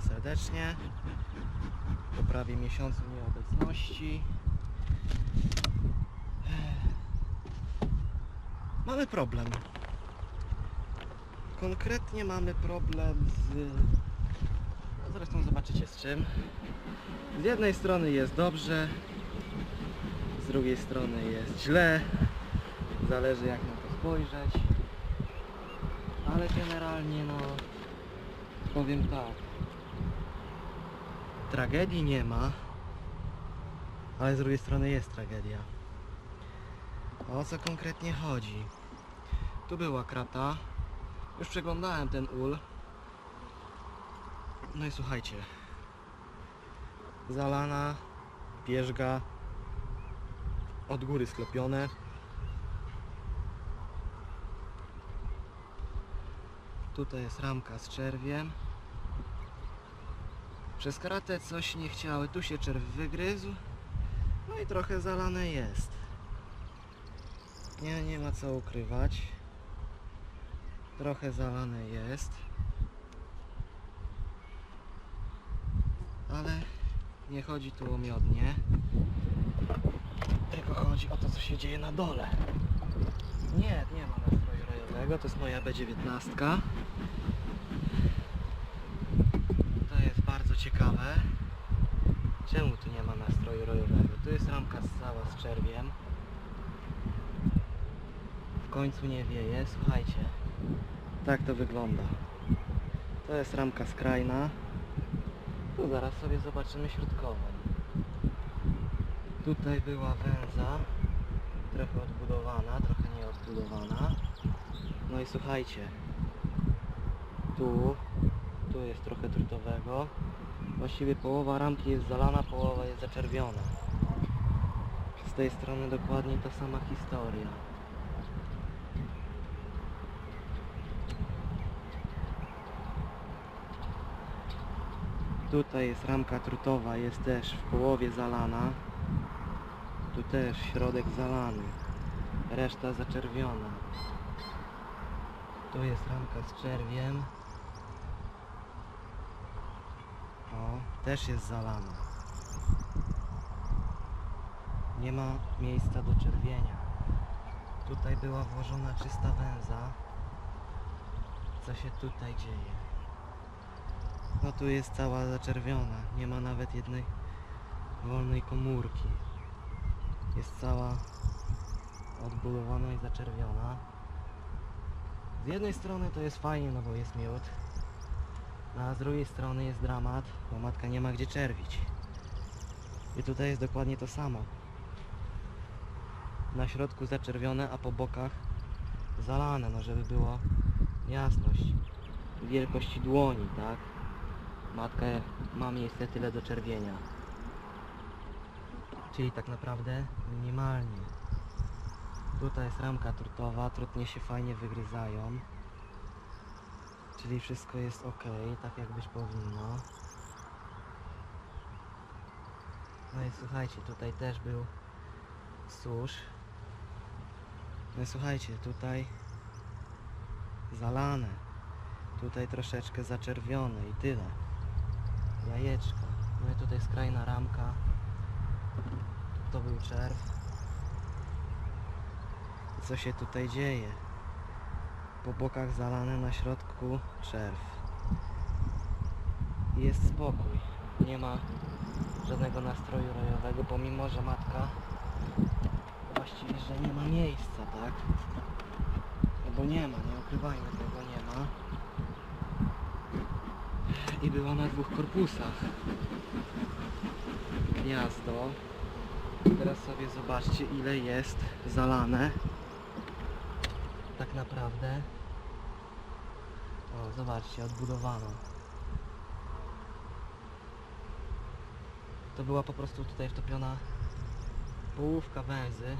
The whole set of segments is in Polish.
Serdecznie. Po prawie miesiącu nieobecności. Mamy problem. Konkretnie mamy problem z... No zresztą zobaczycie z czym. Z jednej strony jest dobrze, z drugiej strony jest źle. Zależy jak na to spojrzeć. Ale generalnie no powiem tak. Tragedii nie ma, ale z drugiej strony jest tragedia. O co konkretnie chodzi? Tu była krata. Już przeglądałem ten ul. No i słuchajcie. Zalana, pierzga, od góry sklepione. Tutaj jest ramka z czerwiem. Przez kratę coś nie chciały. Tu się czerw wygryzł. No i trochę zalane jest. Nie, nie ma co ukrywać. Trochę zalane jest. Ale nie chodzi tu o miodnie. Tylko chodzi o to, co się dzieje na dole. Nie, nie ma nastroju rojowego. To jest moja B19. To jest bardzo ciekawe. Czemu tu nie ma nastroju rojowego? Tu jest ramka cała z czerwiem. W końcu nie wieje. Słuchajcie. Tak to wygląda. To jest ramka skrajna. Tu zaraz sobie zobaczymy środkową. Tutaj była węza. Trochę odbudowana, trochę nieodbudowana. No i słuchajcie. Tu tu jest trochę trutowego. Właściwie połowa ramki jest zalana, połowa jest zaczerwiona. Z tej strony dokładnie ta sama historia. Tutaj jest ramka trutowa, jest też w połowie zalana. Tu też środek zalany. Reszta zaczerwiona. Tu jest ramka z czerwiem. O, też jest zalana. Nie ma miejsca do czerwienia. Tutaj była włożona czysta węza. Co się tutaj dzieje? No tu jest cała zaczerwiona. Nie ma nawet jednej wolnej komórki. Jest cała odbudowana i zaczerwiona. Z jednej strony to jest fajnie, no bo jest miód. A z drugiej strony jest dramat, bo matka nie ma gdzie czerwić. I tutaj jest dokładnie to samo. Na środku zaczerwione, a po bokach zalane, no żeby było jasność. Wielkości dłoni, tak? Matka ma miejsce tyle do czerwienia. Czyli tak naprawdę minimalnie. Tutaj jest ramka trutowa, trutnie się fajnie wygryzają. Czyli wszystko jest ok, tak jak być powinno. No i słuchajcie, tutaj też był susz. No i słuchajcie, tutaj zalane. Tutaj troszeczkę zaczerwione i tyle. Jajeczko. No i tutaj skrajna ramka. To był czerw. Co się tutaj dzieje? Po bokach zalane, na środku czerw. Jest spokój. Nie ma żadnego nastroju rojowego, pomimo że matka właściwie, że nie ma miejsca, tak? No bo nie ma, nie ukrywajmy tego, nie ma. I była na dwóch korpusach. Gniazdo. Teraz sobie zobaczcie ile jest zalane. Tak naprawdę. O, zobaczcie, odbudowano. To była po prostu tutaj wtopiona połówka węzy.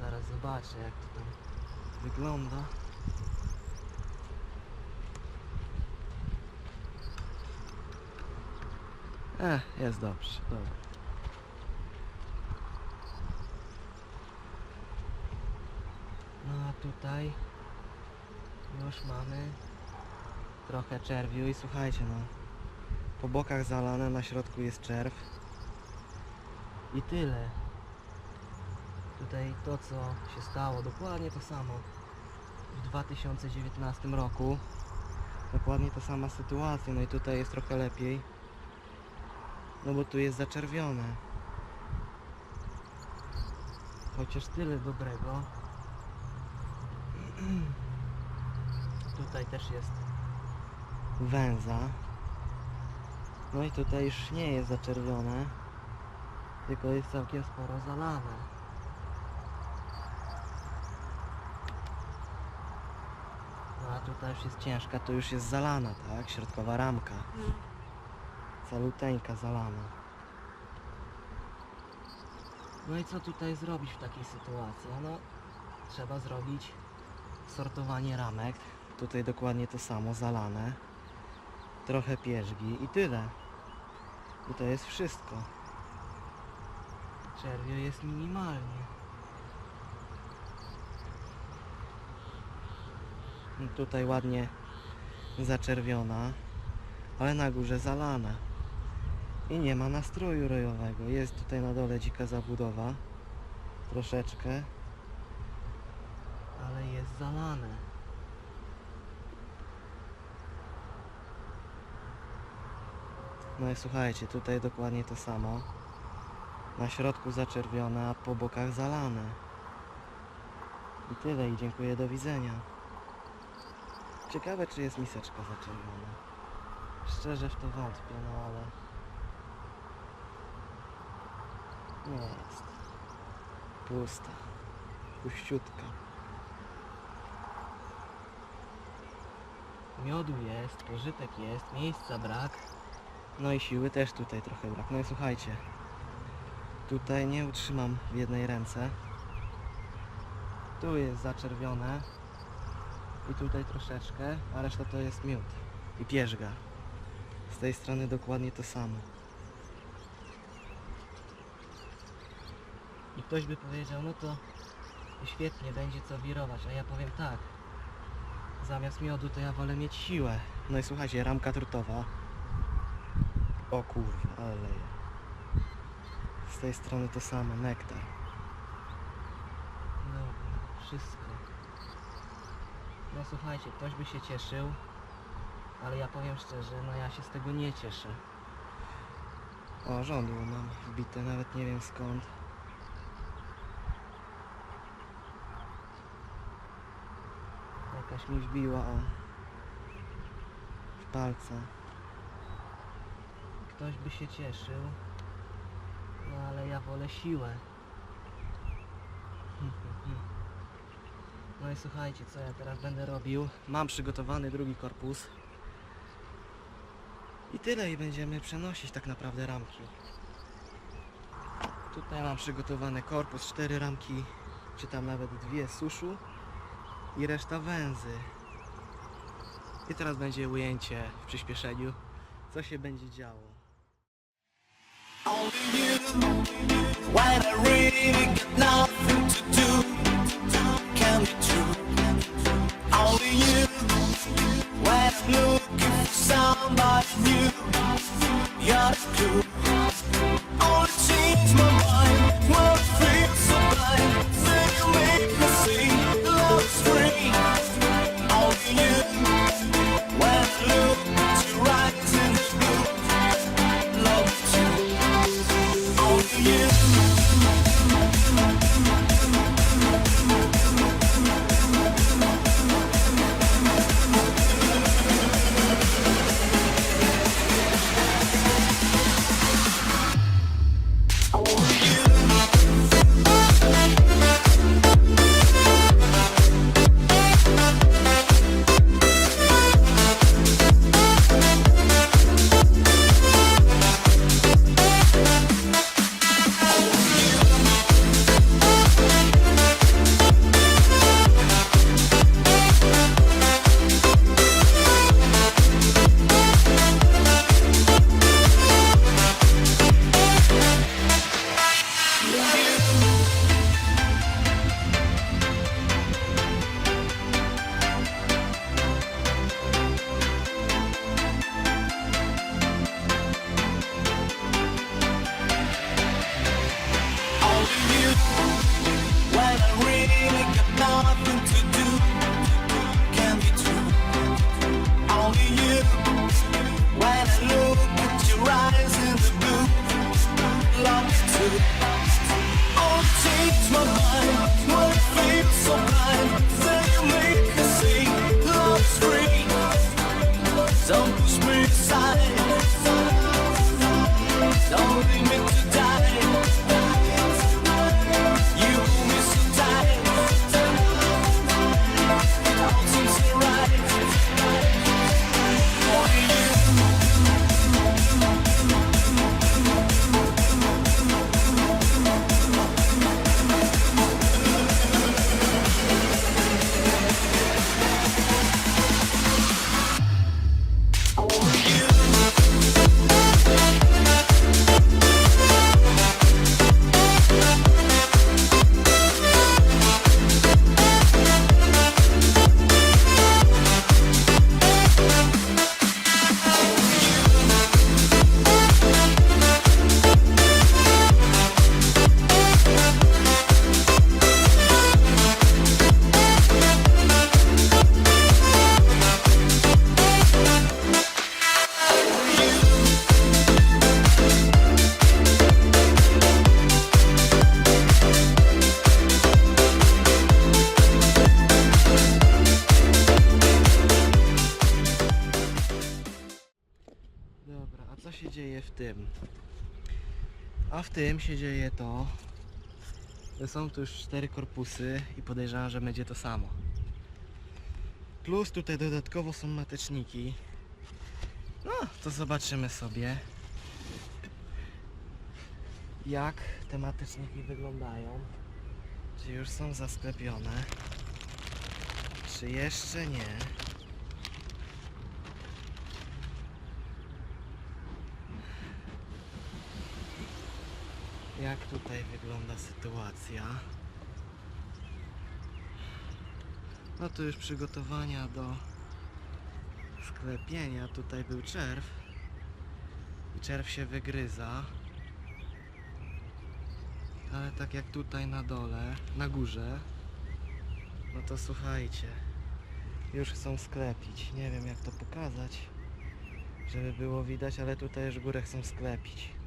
Zaraz zobaczę jak to tam wygląda. E, jest dobrze, dobra. No a tutaj już mamy trochę czerwiu i słuchajcie no. Po bokach zalane, na środku jest czerw. I tyle. Tutaj to co się stało, dokładnie to samo. W 2019 roku. Dokładnie ta sama sytuacja, no i tutaj jest trochę lepiej. No bo tu jest zaczerwione. Chociaż tyle dobrego. Tutaj też jest węza. No i tutaj już nie jest zaczerwione, tylko jest całkiem sporo zalane. No a tutaj już jest ciężka, to już jest zalana, tak? Środkowa ramka. Caluteńka zalana. No i co tutaj zrobić w takiej sytuacji? No trzeba zrobić sortowanie ramek. Tutaj dokładnie to samo, zalane. Trochę pierzgi i tyle. I to jest wszystko. Czerwio jest minimalnie. No Tutaj ładnie zaczerwiona, ale na górze zalana. I nie ma nastroju rojowego. Jest tutaj na dole dzika zabudowa. Troszeczkę. Jest zalane. No i słuchajcie, tutaj dokładnie to samo. Na środku zaczerwione, a po bokach zalane. I tyle i dziękuję, do widzenia. Ciekawe czy jest miseczka zaczerwiona. Szczerze w to wątpię, no ale... Nie jest. Pusta. Puściutka. Miodu jest, pożytek jest, miejsca brak. No i siły też tutaj trochę brak. No i słuchajcie. Tutaj nie utrzymam w jednej ręce. Tu jest zaczerwione. I tutaj troszeczkę, a reszta to jest miód. I pierzga. Z tej strony dokładnie to samo. I ktoś by powiedział, no to świetnie, będzie co wirować, a ja powiem tak. Zamiast miodu to ja wolę mieć siłę. No i słuchajcie, ramka trutowa. O kurwa, ale. Z tej strony to samo, nektar. Dobra, wszystko. No słuchajcie, ktoś by się cieszył, ale ja powiem szczerze, no ja się z tego nie cieszę. O, żądło mam wbite, nawet nie wiem skąd. Jakaś mi wbiła, o. W palce. Ktoś by się cieszył, no ale ja wolę siłę. No i słuchajcie, co ja teraz będę robił. Mam przygotowany drugi korpus. I tyle, i będziemy przenosić tak naprawdę ramki. Tutaj mam przygotowany korpus, cztery ramki, czy tam nawet dwie suszu i reszta węzy. I teraz będzie ujęcie w przyspieszeniu, co się będzie działo. Somebody new, you're the clue. Są tu już cztery korpusy i podejrzewam, że będzie to samo. Plus tutaj dodatkowo są mateczniki. No, to zobaczymy sobie jak te mateczniki wyglądają. Czy już są zasklepione? Czy jeszcze nie? Jak tutaj wygląda sytuacja? No tu już przygotowania do sklepienia. Tutaj był czerw. I czerw się wygryza. Ale tak jak tutaj na dole, na górze, no to słuchajcie, już chcą sklepić. Nie wiem jak to pokazać, żeby było widać, ale tutaj już górę chcą sklepić.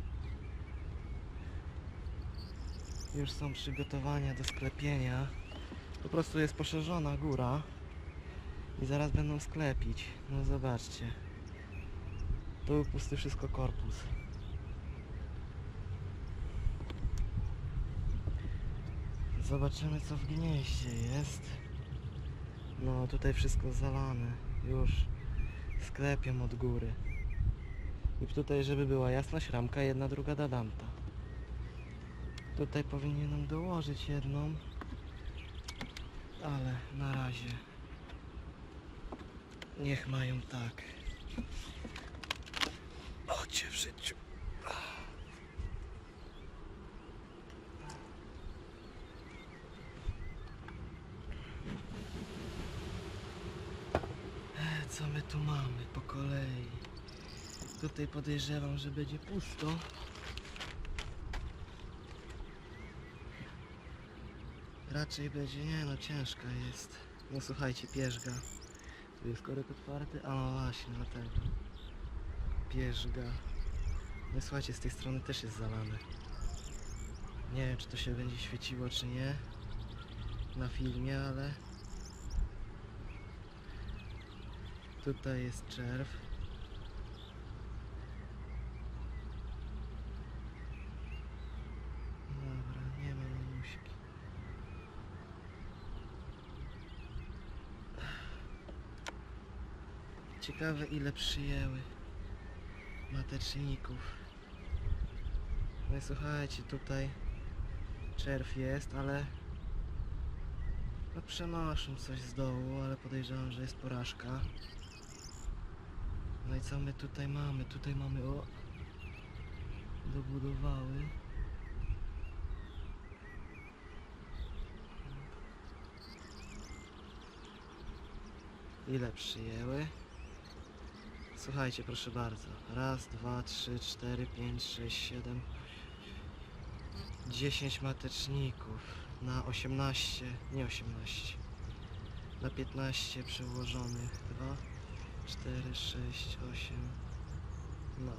Już są przygotowania do sklepienia. Po prostu jest poszerzona góra i zaraz będą sklepić. No zobaczcie. Tu pusty wszystko korpus. Zobaczymy co w gnieździe jest. No tutaj wszystko zalane. Już sklepią od góry. I tutaj żeby była jasność ramka jedna druga dadamta. Tutaj powinienem dołożyć jedną, ale na razie niech mają tak. Ocie w życiu. Co my tu mamy po kolei? Tutaj podejrzewam, że będzie pusto. Raczej będzie, nie no ciężka jest. No słuchajcie, pierzga. Tu jest korek otwarty, a no właśnie, dlatego. Pierzga. No słuchajcie, z tej strony też jest zalane. Nie wiem, czy to się będzie świeciło, czy nie. Na filmie, ale... Tutaj jest czerw. Dobra, nie ma mamuśki. Ciekawe ile przyjęły mateczników. No i słuchajcie, tutaj czerw jest, ale no przenoszą coś z dołu, ale podejrzewam, że jest porażka. No i co my tutaj mamy? Tutaj mamy o dobudowały. Ile przyjęły? Słuchajcie, proszę bardzo. Raz, dwa, trzy, cztery, pięć, sześć, siedem, dziesięć mateczników na 18, nie 18, na 15 przełożonych. 2, 4, 6, 8, no.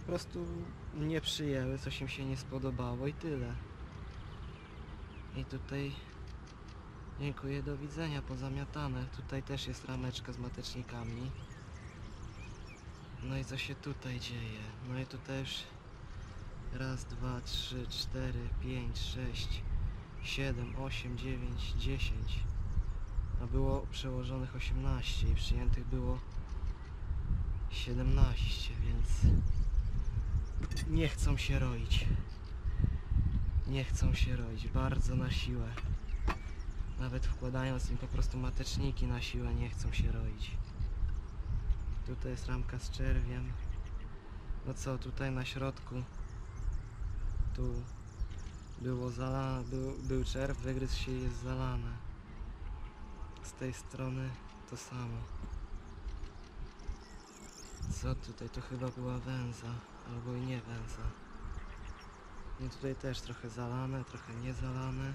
Po prostu nie przyjęły, coś im się nie spodobało i tyle. I tutaj Dziękuję, do widzenia, pozamiatane. Tutaj też jest rameczka z matecznikami. No i co się tutaj dzieje? No i tutaj już raz, dwa, trzy, cztery, pięć, sześć, siedem, osiem, dziewięć, dziesięć. A było przełożonych 18 i przyjętych było 17, więc nie chcą się roić. Nie chcą się roić, bardzo na siłę. Nawet wkładając im po prostu mateczniki na siłę nie chcą się roić. Tutaj jest ramka z czerwiem. No co, tutaj na środku tu było zalane, był, był czerw, wygryzł się jest zalane. Z tej strony to samo. Co tutaj? To chyba była węza, albo i nie węza. I tutaj też trochę zalane, trochę nie zalane.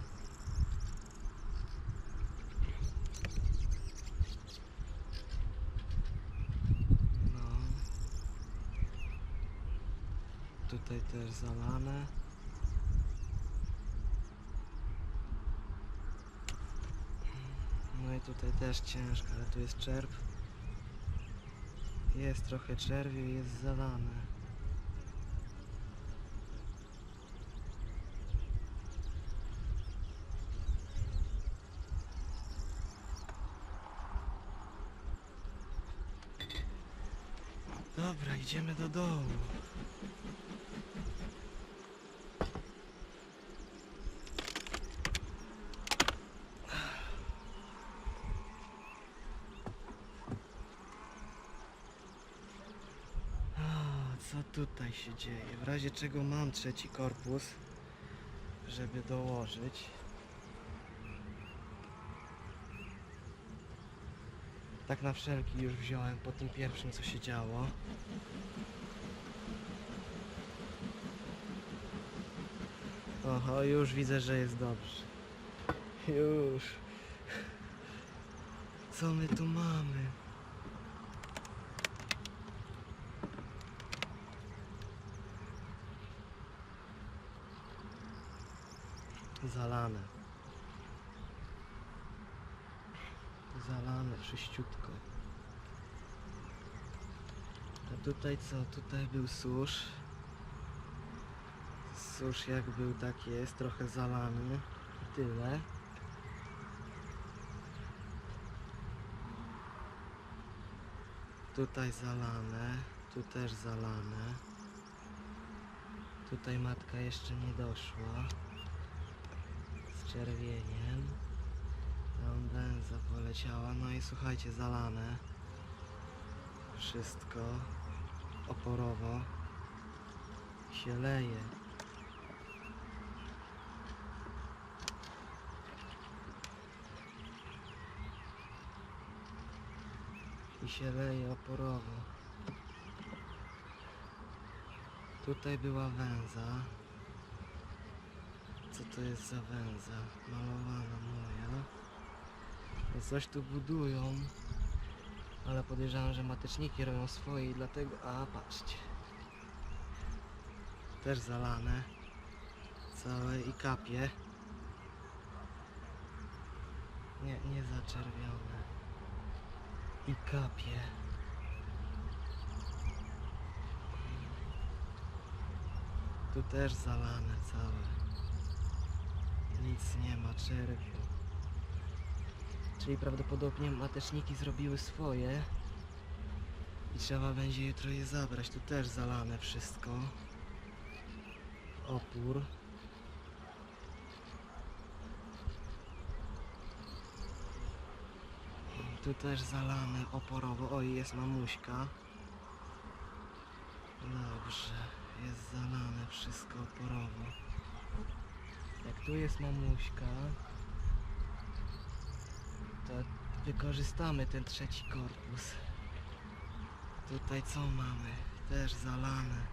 No. Tutaj też zalane. No i tutaj też ciężko, ale tu jest czerw. Jest trochę czerwiu jest zalane. Dobra, idziemy do domu. A, Co tutaj się dzieje? W razie czego mam trzeci korpus, żeby dołożyć. Tak na wszelki już wziąłem po tym pierwszym co się działo. Oho, już widzę, że jest dobrze. Już. Co my tu mamy? Zalane. Zalane czyściutko. A tutaj co? Tutaj był susz. Susz jak był, tak jest. Trochę zalany. Tyle. Tutaj zalane. Tu też zalane. Tutaj matka jeszcze nie doszła. Czerwieniem. Tam węza poleciała. No i słuchajcie, zalane. Wszystko oporowo się leje. I się leje oporowo. Tutaj była węza. Co to jest za węza? Malowana moja. No coś tu budują. Ale podejrzewam, że mateczniki robią swoje i dlatego... A, patrzcie. Też zalane. Całe i kapie. Nie, nie zaczerwione. I kapie. Tu też zalane całe. Nic nie ma, czerwiu. Czyli prawdopodobnie mateczniki zrobiły swoje. I trzeba będzie jutro je zabrać. Tu też zalane wszystko. Opór. Tu też zalane oporowo. Oj, jest mamuśka. Dobrze, jest zalane wszystko oporowo. Jak tu jest mamuśka, to wykorzystamy ten trzeci korpus. Tutaj co mamy? Też zalane.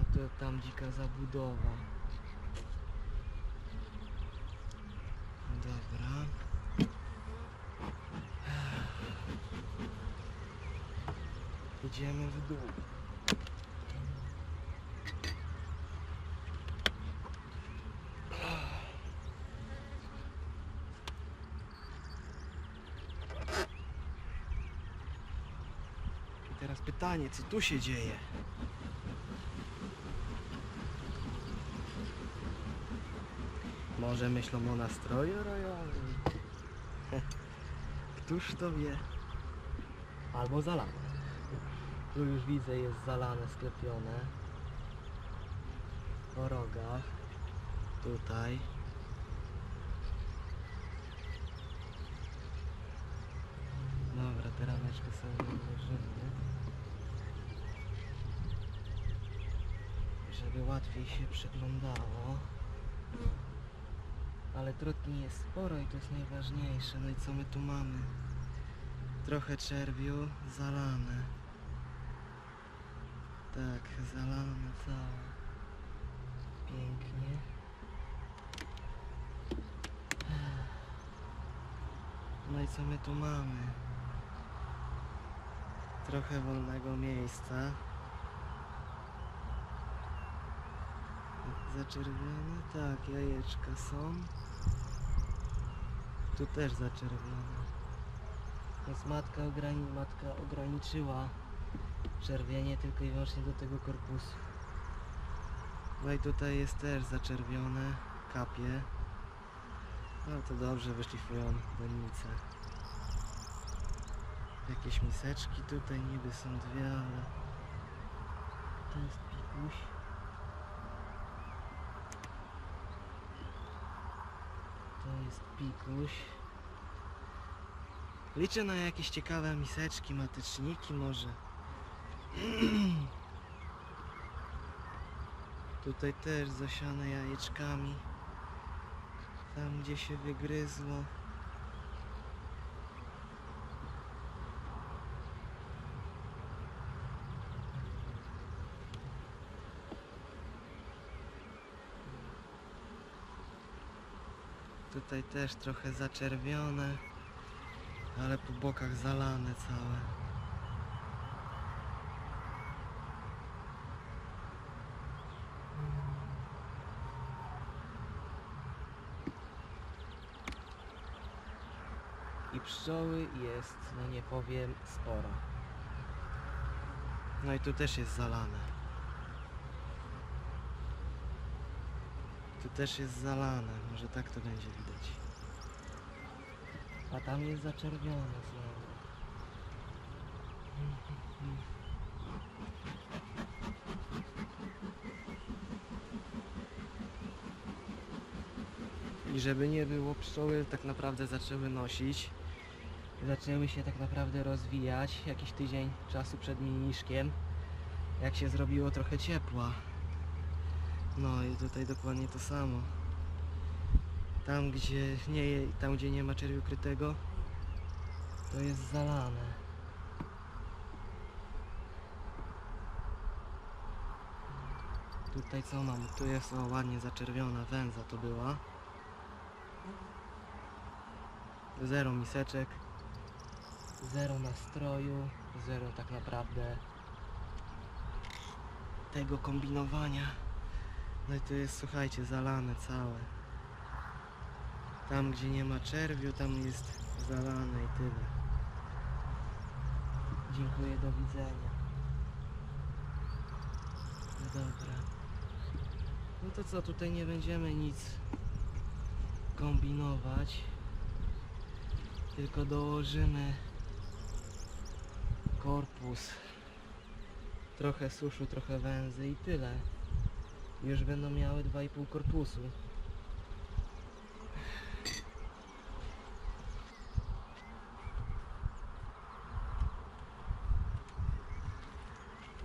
A tu tam dzika zabudowa. Dobra. Idziemy w dół. Teraz pytanie, co tu się dzieje? Może myślą o nastroju rojowym? Któż to wie? Albo zalane. Tu już widzę jest zalane, sklepione. Po rogach. Tutaj. Rameczkę sobie odłożymy. Żeby łatwiej się przeglądało. Ale trutni jest sporo i to jest najważniejsze. No i co my tu mamy? Trochę czerwiu, zalane. Tak, zalane całe. Pięknie. No i co my tu mamy? Trochę wolnego miejsca. Zaczerwione? Tak, jajeczka są. Tu też zaczerwione. Więc matka, ograni matka ograniczyła czerwienie tylko i wyłącznie do tego korpusu. No i tutaj jest też zaczerwione, kapie. No to dobrze, wyszlifują donicę. Jakieś miseczki tutaj niby są dwie, ale to jest pikuś. To jest pikuś. Liczę na jakieś ciekawe miseczki, mateczniki może. Tutaj też zasiane jajeczkami. Tam gdzie się wygryzło. Tutaj też trochę zaczerwione, ale po bokach zalane całe. I pszczoły jest, no nie powiem, sporo. No i tu też jest zalane. Tu też jest zalane, może tak to będzie widać. A tam jest zaczerwione znowu. I żeby nie było, pszczoły tak naprawdę zaczęły nosić. Zaczęły się tak naprawdę rozwijać jakiś tydzień czasu przed miniszkiem. Jak się zrobiło trochę ciepła. No i tutaj dokładnie to samo. Tam gdzie nie, tam gdzie nie ma czerwiu krytego, to jest zalane. Tutaj co mam? Tu jest o ładnie zaczerwiona węza to była. Zero miseczek. Zero nastroju. Zero tak naprawdę tego kombinowania. No i to jest, słuchajcie, zalane całe. Tam, gdzie nie ma czerwiu, tam jest zalane i tyle. Dziękuję, do widzenia. No dobra. No to co, tutaj nie będziemy nic kombinować. Tylko dołożymy korpus. Trochę suszu, trochę węzy i tyle. Już będą miały 2,5 korpusu.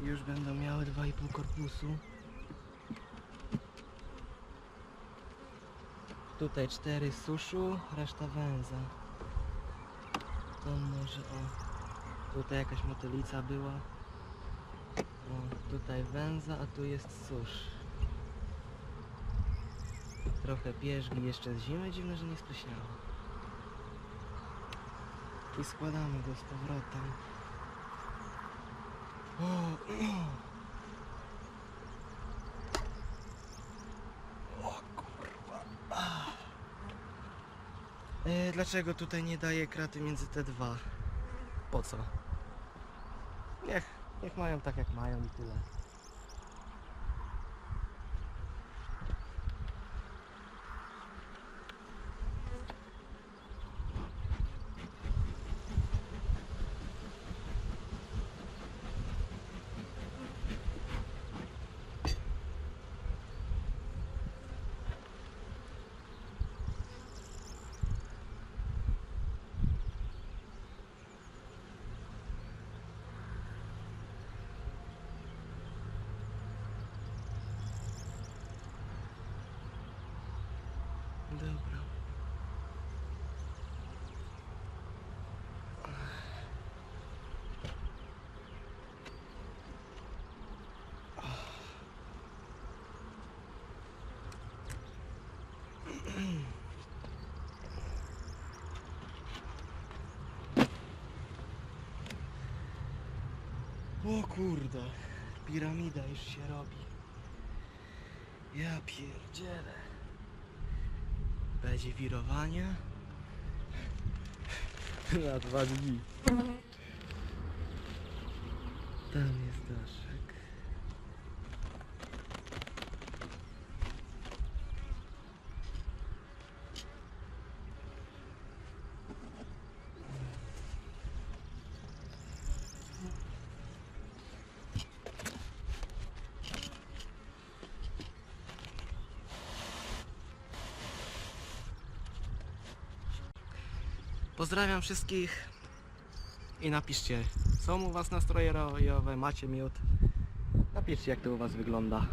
Już będą miały 2,5 korpusu. Tutaj 4 suszu, reszta węza. To może o. Tutaj jakaś motylica była. O, tutaj węza, a tu jest susz. Trochę pierzgi jeszcze z zimy, dziwne, że nie spleśniało. I składamy go z powrotem. O, o kurwa. Ah. E, dlaczego tutaj nie daje kraty między te dwa? Po co? Niech, niech mają tak jak mają i tyle. Dobra. O kurde, piramida już się robi. Ja pierdzielę. Będzie wirowanie na dwa dni. Tam jest daszek. Pozdrawiam wszystkich i napiszcie, są u Was nastroje rojowe, macie miód. Napiszcie jak to u Was wygląda.